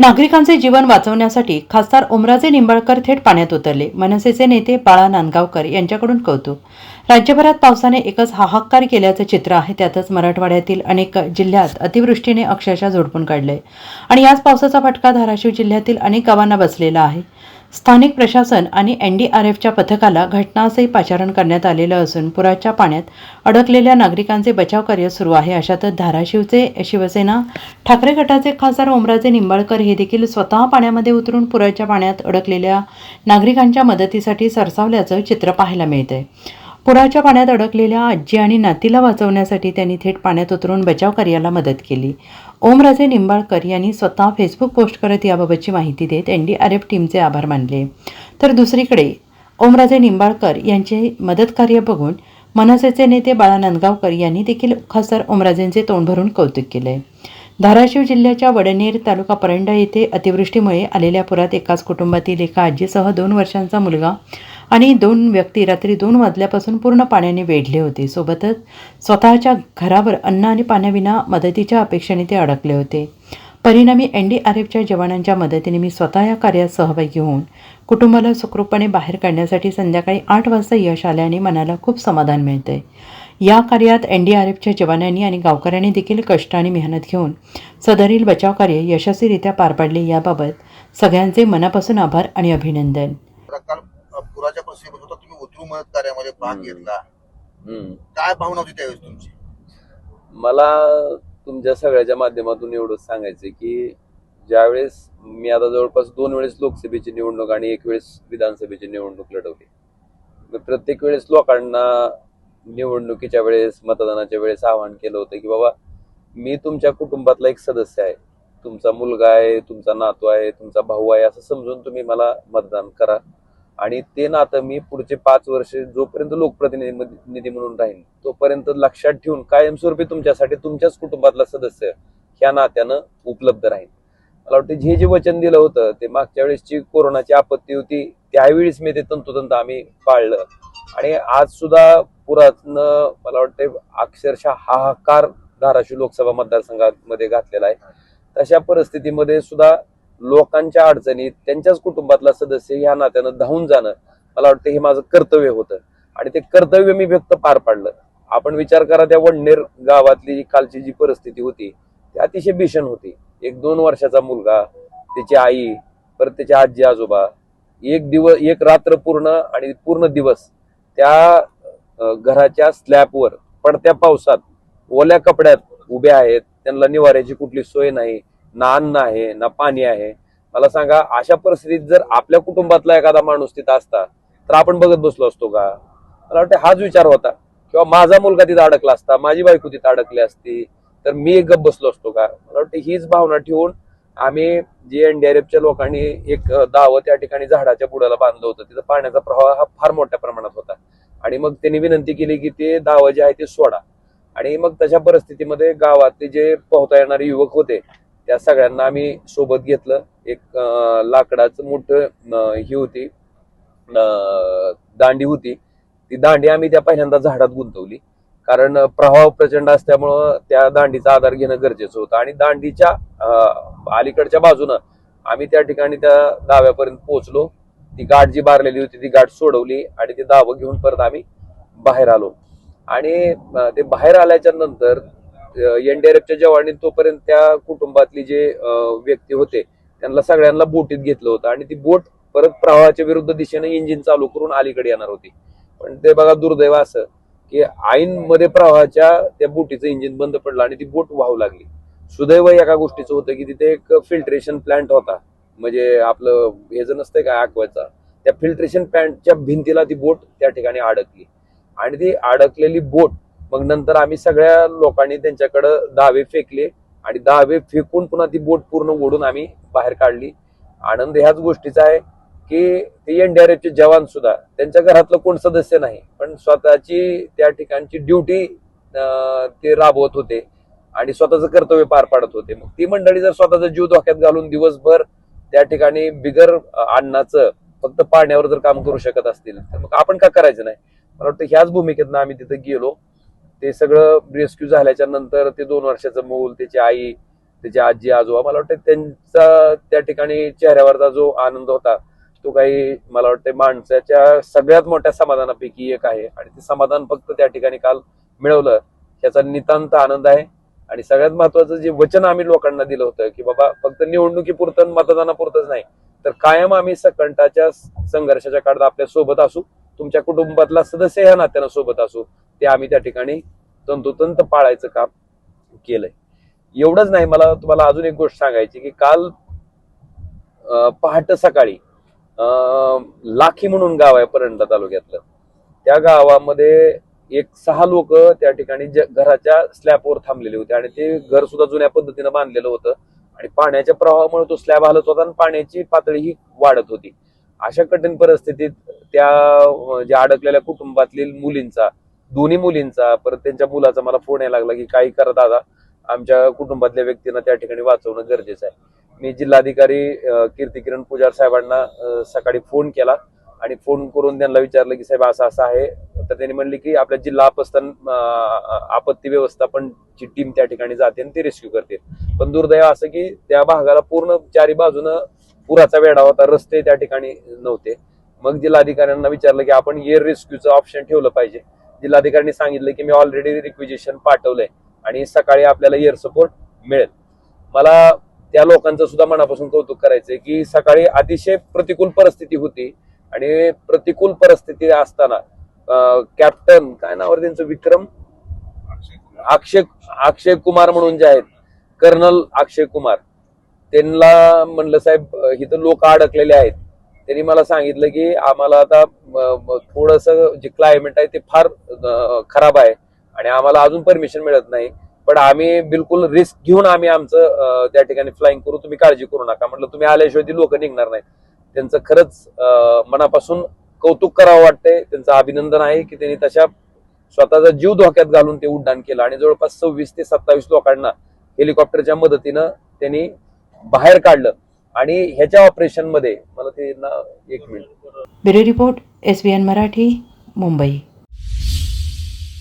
नागरिकांचे जीवन वाचवण्यासाठी खासदार ओमराजे निंबाळकर थेट पाण्यात उतरले. मनसेचे नेते बाळा नांदगावकर यांच्याकडून कौतुक. राज्यभरात पावसाने एकच हाहाकार केल्याचं चित्र आहे. त्यातच मराठवाड्यातील अनेक जिल्ह्यात अतिवृष्टीने अक्षरशः झोडपून काढले आणि याच पावसाचा फटका धाराशिव जिल्ह्यातील अनेक गावांना बसलेला आहे. स्थानिक प्रशासन आणि एन डी आर एफच्या पथकाला घटनास्थळी पाचारण करण्यात आलेलं असून पुराच्या पाण्यात अडकलेल्या नागरिकांचे बचाव कार्य सुरू आहे. अशातच धाराशिवचे शिवसेना ठाकरे गटाचे खासदार ओमराजे निंबाळकर हे देखील स्वतः पाण्यामध्ये उतरून पुराच्या पाण्यात अडकलेल्या नागरिकांच्या मदतीसाठी सरसावल्याचं चित्र पाहायला मिळतंय. पुराच्या पाण्यात अडकलेल्या आजी आणि नातीला वाचवण्यासाठी त्यांनी थेट पाण्यात उतरून बचाव कार्याला मदत केली. ओमराजे निंबाळकर यांनी स्वतः फेसबुक पोस्ट करत याबाबतची माहिती देत एन डी आर एफ टीमचे आभार मानले. तर दुसरीकडे ओमराजे निंबाळकर यांचे मदत कार्य बघून मनसेचे नेते बाळा नांदगावकर यांनी देखील खासदार ओमराजेंचे तोंड भरून कौतुक केले. धाराशिव जिल्ह्याच्या वडनेर तालुका परंडा येथे अतिवृष्टीमुळे आलेल्या पुरात एकाच कुटुंबातील एका आजीसह दोन वर्षांचा मुलगा आणि दोन व्यक्ती रात्री दोन वाजल्यापासून पूर्ण पाण्याने वेढले होते. सोबतच स्वतःच्या घरावर अन्न आणि पाण्याविना मदतीच्या अपेक्षेने ते अडकले होते. परिणामी एन डी आर एफच्या जवानांच्या मदतीने मी स्वतः या कार्यात सहभागी होऊन कुटुंबाला सुखरूपपणे बाहेर काढण्यासाठी संध्याकाळी आठ वाजता यश आल्याने मनाला खूप समाधान मिळते. या कार्यात एन डी आर एफच्या जवानांनी आणि गावकऱ्यांनी देखील कष्ट आणि मेहनत घेऊन सदरील बचाव कार्य यशस्वीरित्या पार पाडले. याबाबत सगळ्यांचे मनापासून आभार आणि अभिनंदन तर काल अ, पुराच्या परिस्थितीत होता तुम्ही उतरू मदत कार्यामध्ये भाग. घेतला. हम्म. काय भावना होती त्यावेळेस तुमची? मला तुमच्या सगळ्याच्या माध्यमातून एवढंच सांगायचं की ज्यावेळेस मी आता जवळपास दोन वेळेस लोकसभेची निवडणूक आणि एक वेळेस विधानसभेची निवडणूक लढवली. मी प्रत्येक वेळेस लोकांना निवडणुकीच्या वेळेस मतदानाच्या वेळेस आवाहन केलं होतं की बाबा मी तुमच्या कुटुंबातला एक सदस्य आहे. तुमचा मुलगा आहे तुमचा नातू आहे तुमचा भाऊ आहे असं समजून तुम्ही मला मतदान करा. आणि ते नातं मी पुढचे पाच वर्ष जोपर्यंत लोकप्रतिनिधी म्हणून राहीन तोपर्यंत लक्षात ठेवून कायमस्वरूपी तुमच्यासाठी तुमच्याच कुटुंबातला सदस्य ह्या नात्यानं उपलब्ध राहील मला वाटतं जे जे वचन दिलं होतं ते मागच्या वेळेसची कोरोनाची आपत्ती होती त्यावेळीच मी ते तंतोतंत आम्ही पाळलं. आणि आज सुद्धा पुरातनं मला वाटतं अक्षरशः हाहाकार धाराशिव लोकसभा मतदारसंघामध्ये घातलेला आहे. तशा परिस्थितीमध्ये सुद्धा लोकांच्या अडचणीत त्यांच्याच कुटुंबातला सदस्य ह्या नात्यानं धावून जाणं मला वाटतं हे माझं कर्तव्य होतं. आणि ते कर्तव्य मी व्यक्त पार पाडलं. आपण विचार करा त्या वडनेर गावातली जी कालची जी परिस्थिती होती ती अतिशय भीषण होती. एक दोन वर्षाचा मुलगा त्याची आई परत त्याचे आजी आजोबा एक दिवस एक रात्र पूर्ण आणि पूर्ण दिवस त्या घराच्या स्लॅबवर पडत्या पावसात ओल्या कपड्यात उभे आहेत त्यांना निवाऱ्याची कुठली सोय नाही ना अन्न आहे ना पाणी आहे. मला सांगा अशा परिस्थितीत जर आपल्या कुटुंबातला एखादा माणूस तिथं असता तर आपण बघत बसलो असतो का? मला वाटतं हाच विचार होता. किंवा माझा मुलगा तिथं अडकला असता माझी बायको तिथं अडकली असती तर मी एक गप बसलो असतो का? मला वाटतं हीच भावना ठेवून आम्ही जे एनडीआरएफच्या लोकांनी एक दाव त्या ठिकाणी झाडाच्या बुडाला बांधलं होतं. तिथं पाण्याचा प्रवाह हा फार मोठ्या प्रमाणात होता. आणि मग त्यांनी विनंती केली की ते दावं जे आहे ते सोडा. आणि मग तशा परिस्थितीमध्ये गावातले जे पोहता येणारे युवक होते त्या सगळ्यांना आम्ही सोबत घेतलं. एक लाकडाचं मोठं ही होती. दांडी होती. ती दांडी आम्ही त्या पहिल्यांदा झाडात गुंतवली. कारण प्रभाव प्रवाह प्रचंड असल्यामुळं त्या दांडीचा आधार घेणं गरजेचं होतं. आणि दांडीच्या अलीकडच्या बाजूनं आम्ही त्या ठिकाणी त्या दाव्यापर्यंत पोहोचलो. ती गाठ जी बारलेली होती ती गाठ सोडवली आणि ते दावं घेऊन परत आम्ही बाहेर आलो. आणि ते बाहेर आल्याच्यानंतर एनडीआरएफच्या जवानी तोपर्यंत त्या कुटुंबातली जे व्यक्ती होते त्यांना सगळ्यांना बोटीत घेतलं होतं. आणि ती बोट परत प्रवाहाच्या विरुद्ध दिशेने इंजिन चालू करून अलीकडे येणार होती. पण ते बघा दुर्दैव असं की आईन मध्ये प्रवाहाच्या त्या बोटीचं इंजिन बंद पडलं आणि ती बोट वाहू लागली. सुदैव एका गोष्टीचं होतं की तिथे एक फिल्ट्रेशन प्लांट होता. म्हणजे आपलं हे जर नसतंय का आकवायचा त्या फिल्ट्रेशन प्लांटच्या भिंतीला ती बोट त्या ठिकाणी अडकली. आणि ती अडकलेली बोट मग नंतर आम्ही सगळ्या लोकांनी त्यांच्याकडं दहावे फेकले आणि दहावे फेकून पुन्हा ती बोट पूर्ण ओढून आम्ही बाहेर काढली. आनंद ह्याच गोष्टीचा आहे की ते एनडीआरएफचे जवान सुद्धा त्यांच्या घरातलं कोण सदस्य नाही पण स्वतःची त्या ठिकाणची ड्युटी ते राबवत होते आणि स्वतःचं कर्तव्य पार पाडत होते. मग ती मंडळी जर स्वतःचा जीव धोक्यात घालून दिवसभर त्या ठिकाणी बिगर अं, अन्नाचं फक्त पाण्यावर जर काम करू शकत असतील तर मग आपण का करायचं नाही? मला वाटतं ह्याच भूमिकेतनं आम्ही तिथे गेलो. ते सगळं रेस्क्यू झाल्याच्यानंतर ते दोन वर्षाचं मूल त्याची आई त्याची आजी आजोबा मला वाटतं त्यांचा त्या ठिकाणी चेहऱ्यावरचा जो आनंद होता तो काही मला वाटतं माणसाच्या सगळ्यात मोठ्या समाधानापैकी एक आहे. आणि ते समाधान फक्त त्या ठिकाणी काल मिळवलं. याचा नितांत आनंद आहे. आणि सगळ्यात महत्वाचं जे वचन आम्ही लोकांना दिलं होतं की बाबा फक्त निवडणुकीपुरतं मतदानापुरतंच नाही तर कायम आम्ही सकंटाच्या संघर्षाच्या काळात आपल्यासोबत असू तुमच्या कुटुंबातला सदस्य ह्या नात्यानं सोबत असू ते आम्ही त्या ठिकाणी तंतोतंत पाळायचं काम केलंय. एवढंच नाही मला तुम्हाला अजून एक गोष्ट सांगायची की काल पहाट सकाळी अं, लाखी म्हणून गाव आहे परंडा तालुक्यातलं. त्या गावामध्ये एक सहा लोक त्या ठिकाणी घराच्या स्लॅबवर थांबलेले होते आणि ते घर सुद्धा जुन्या पद्धतीनं बांधलेलं होतं आणि पाण्याच्या प्रवाहामुळे तो स्लॅब हलत होता आणि पाण्याची पातळी ही वाढत होती. अशा कठीण परिस्थितीत त्या ज्या अडकलेल्या कुटुंबातील मुलींचा दोन्ही मुलींचा परत त्यांच्या मुलाचा मला फोन यायला लागला की काही करा दादा? आमच्या कुटुंबातल्या व्यक्तींना त्या ठिकाणी वाचवणं गरजेचं आहे. मी जिल्हाधिकारी कीर्ती किरण पुजार साहेबांना सकाळी फोन केला आणि फोन करून त्यांना विचारलं की साहेब असं असं आहे. तर त्यांनी म्हणले की आपल्या जिल्हा आपस्थान आपत्ती आपत्ती व्यवस्थापनची टीम त्या ठिकाणी जाते आणि ती रेस्क्यू करते. पण दुर्दैव असं की त्या भागाला पूर्ण चारी बाजूनं पुराचा वेढा होता रस्ते त्या ठिकाणी नव्हते. मग जिल्हाधिकाऱ्यांना विचारलं की आपण एअर रेस्क्यूचं ऑप्शन ठेवलं पाहिजे. जिल्हाधिकाऱ्यांनी सांगितलं की मी ऑलरेडी रिक्विजिशन पाठवलंय आणि सकाळी आपल्याला एअर सपोर्ट मिळेल. मला त्या लोकांचं सुद्धा मनापासून कौतुक करायचंय की सकाळी अतिशय प्रतिकूल परिस्थिती होती आणि प्रतिकूल परिस्थिती असताना कॅप्टन काय नाव आहे त्यांचं विक्रम? अक्षय अक्षय कुमार म्हणून जे आहेत कर्नल अक्षय कुमार. त्यांना म्हणलं साहेब इथं लोक अडकलेले आहेत. त्यांनी मला सांगितलं की आम्हाला आता थोडस जे क्लायमेट आहे ते फार खराब आहे आणि आम्हाला अजून परमिशन मिळत नाही. पण आम्ही बिलकुल रिस्क घेऊन आम्ही आमचं त्या ठिकाणी फ्लाईंग करू. तुम्ही काळजी करू नका. म्हटलं तुम्ही आल्याशिवाय ती लोक निघणार नाही त्यांचं खरंच मनापासून कौतुक करावं वाटतंय. त्यांचं अभिनंदन आहे की त्यांनी तशा स्वतःचा जीव धोक्यात घालून ते उड्डाण केलं. आणि जवळपास सव्वीस ते सत्तावीस लोकांना हेलिकॉप्टरच्या मदतीनं त्यांनी बाहेर काढलं. आणि ह्याच्या ऑपरेशनमध्ये मला ते ना एक minute. Bureau report S B N Marathi Mumbai.